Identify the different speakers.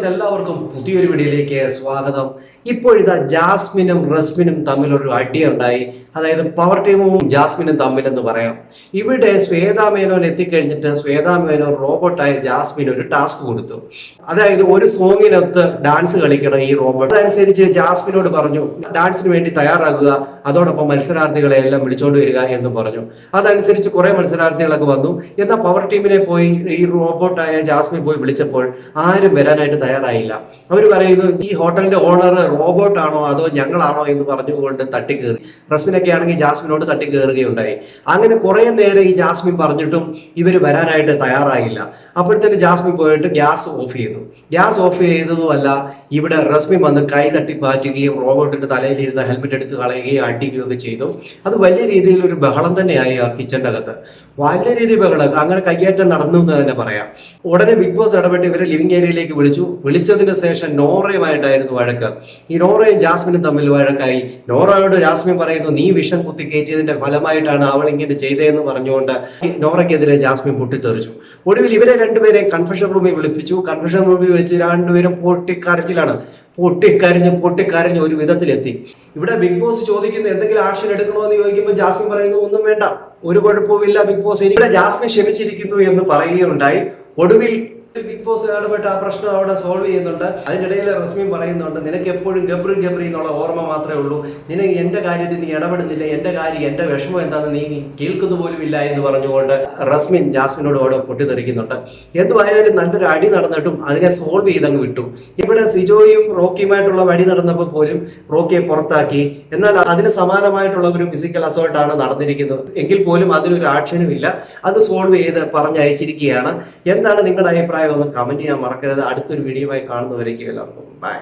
Speaker 1: Friends എല്ലാവർക്കും പുതിയൊരു വീഡിയോയിലേക്ക് സ്വാഗതം. ഇപ്പോഴിതാ ജാസ്മിനും റസ്മിനും തമ്മിലൊരു അടിയുണ്ടായി. അതായത് പവർ ടീമും ജാസ്മിനും തമ്മിലെന്ന് പറയാം. ഇവിടെ ശ്വേതാ മേനോൻ എത്തിക്കഴിഞ്ഞിട്ട് ശ്വേതാ മേനോൻ റോബോട്ടായ ജാസ്മിൻ ഒരു ടാസ്ക് കൊടുത്തു. അതായത് ഒരു സോങ്ങിനൊത്ത് ഡാൻസ് കളിക്കണം ഈ റോബോട്ട് അതനുസരിച്ച് ജാസ്മിനോട് പറഞ്ഞു ഡാൻസിന് വേണ്ടി തയ്യാറാകുക. അതോടൊപ്പം മത്സരാർത്ഥികളെ എല്ലാം വിളിച്ചോണ്ട് വരിക എന്ന് പറഞ്ഞു. അതനുസരിച്ച് കുറെ മത്സരാർത്ഥികളൊക്കെ വന്നു. എന്നാൽ പവർ ടീമിനെ പോയി ഈ റോബോട്ടായ ജാസ്മിൻ പോയി വിളിച്ചപ്പോൾ ആരും വരാനായിട്ട് തയ്യാറായില്ല. അവർ പറയുന്നു ഈ ഹോട്ടലിന്റെ ഓണർ റോബോട്ട് ആണോ അതോ ഞങ്ങളാണോ എന്ന് പറഞ്ഞുകൊണ്ട് തട്ടിക്കേറി. റസ്മിനൊക്കെ ആണെങ്കിൽ ജാസ്മിനോട് തട്ടിക്കേറുകയുണ്ടായി. അങ്ങനെ കുറെ നേരം ഈ ജാസ്മിൻ പറഞ്ഞിട്ടും ഇവർ വരാനായിട്ട് തയ്യാറായില്ല. അപ്പോഴത്തേന് ജാസ്മിൻ പോയിട്ട് ഗ്യാസ് ഓഫ് ചെയ്തു. ഗ്യാസ് ഓഫ് ചെയ്തതുമല്ല ഇവിടെ റസ്മിൻ വന്ന് കൈ തട്ടി പാറ്റുകയും റോബോട്ടിന്റെ തലയിലിരുന്ന ഹെൽമെറ്റ് എടുത്ത് കളയുകയും അടിക്കുകയും ഒക്കെ ചെയ്തു. അത് വലിയ രീതിയിൽ ഒരു ബഹളം തന്നെയായി ആ കിച്ചന്റെ അകത്ത് വലിയ രീതിയിൽ ബഹളം. അങ്ങനെ കയ്യേറ്റം നടന്നു എന്ന് തന്നെ പറയാം. ഉടനെ ബിഗ് ബോസ് ഇടപെട്ട് ഇവരെ ലിവിംഗ് ഏരിയയിലേക്ക് വിളിച്ചു. വിളിച്ചതിന് ശേഷം നോറയുമായിട്ടായിരുന്നു വഴക്ക്. ഈ നോറയും ജാസ്മിനും തമ്മിൽ വഴക്കായി. നോറയോട് ജാസ്മിൻ പറയുന്നു നീ വിഷം കുത്തി കയറ്റിയതിന്റെ ഫലമായിട്ടാണ് അവൾ ഇങ്ങനെ ചെയ്തതെന്ന് പറഞ്ഞുകൊണ്ട് നോറയ്ക്കെതിരെ ജാസ്മിൻ പൊട്ടിത്തെറിച്ചു. ഒടുവിൽ ഇവരെ രണ്ടുപേരെയും കൺഫെഷൻ റൂമിൽ വിളിപ്പിച്ചു. കൺഫെഷൻ റൂമിൽ വിളിച്ച് രണ്ടുപേരും പൊട്ടിക്കരച്ചിലാണ്. പൊട്ടിക്കരഞ്ഞ് പൊട്ടിക്കരഞ്ഞ് ഒരു വിധത്തിലെത്തി. ഇവിടെ ബിഗ് ബോസ് ചോദിക്കുന്ന എന്തെങ്കിലും ആക്ഷൻ എടുക്കണോ എന്ന് ചോദിക്കുമ്പോൾ ജാസ്മിൻ പറയുന്നു ഒന്നും വേണ്ട. ഒരു കുഴപ്പവുമില്ല ബിഗ് ബോസ് ഇവിടെ ജാസ്മിൻ ക്ഷമിച്ചിരിക്കുന്നു എന്ന് പറയുകയുണ്ടായി. ഒടുവിൽ ബിഗ് ബോസ് ഇടപെട്ട് ആ പ്രശ്നം അവിടെ സോൾവ് ചെയ്യുന്നുണ്ട്. അതിനിടയിൽ റസ്മിൻ പറയുന്നുണ്ട് നിനക്ക് എപ്പോഴും ഗബ്രി ഗബ്രി എന്നുള്ള ഓർമ്മ മാത്രമേ ഉള്ളൂ. നിനക്ക് എന്റെ കാര്യത്തിൽ നീ ഇടപെടുന്നില്ല. എന്റെ കാര്യം എന്റെ വിഷമം എന്താണെന്ന് നീ കേൾക്കുന്നു പോലും ഇല്ല എന്ന് പറഞ്ഞുകൊണ്ട് റസ്മിൻ ജാസ്മിനോട് അവിടെ പൊട്ടിത്തെറിക്കുന്നുണ്ട്. എന്തുമായാലും നല്ലൊരു അടി നടന്നിട്ടും അതിനെ സോൾവ് ചെയ്തങ്ങ് വിട്ടു. ഇവിടെ സിജോയും റോക്കിയുമായിട്ടുള്ള വഴി നടന്നപ്പോൾ പോലും റോക്കിയെ പുറത്താക്കി. എന്നാൽ അതിന് സമാനമായിട്ടുള്ള ഒരു ഫിസിക്കൽ അസോൾട്ട് ആണ് നടന്നിരിക്കുന്നത്. എങ്കിൽ പോലും അതിനൊരു ആക്ഷനും ഇല്ല. അത് സോൾവ് ചെയ്ത് പറഞ്ഞയച്ചിരിക്കുകയാണ്. എന്താണ് നിങ്ങളുടെ അഭിപ്രായം? ഒന്ന് കമന്റ് ചെയ്യാൻ മറക്കരുത്. അടുത്തൊരു വീഡിയോയുമായി കാണുന്നവരേക്കും എല്ലാവർക്കും. ബൈ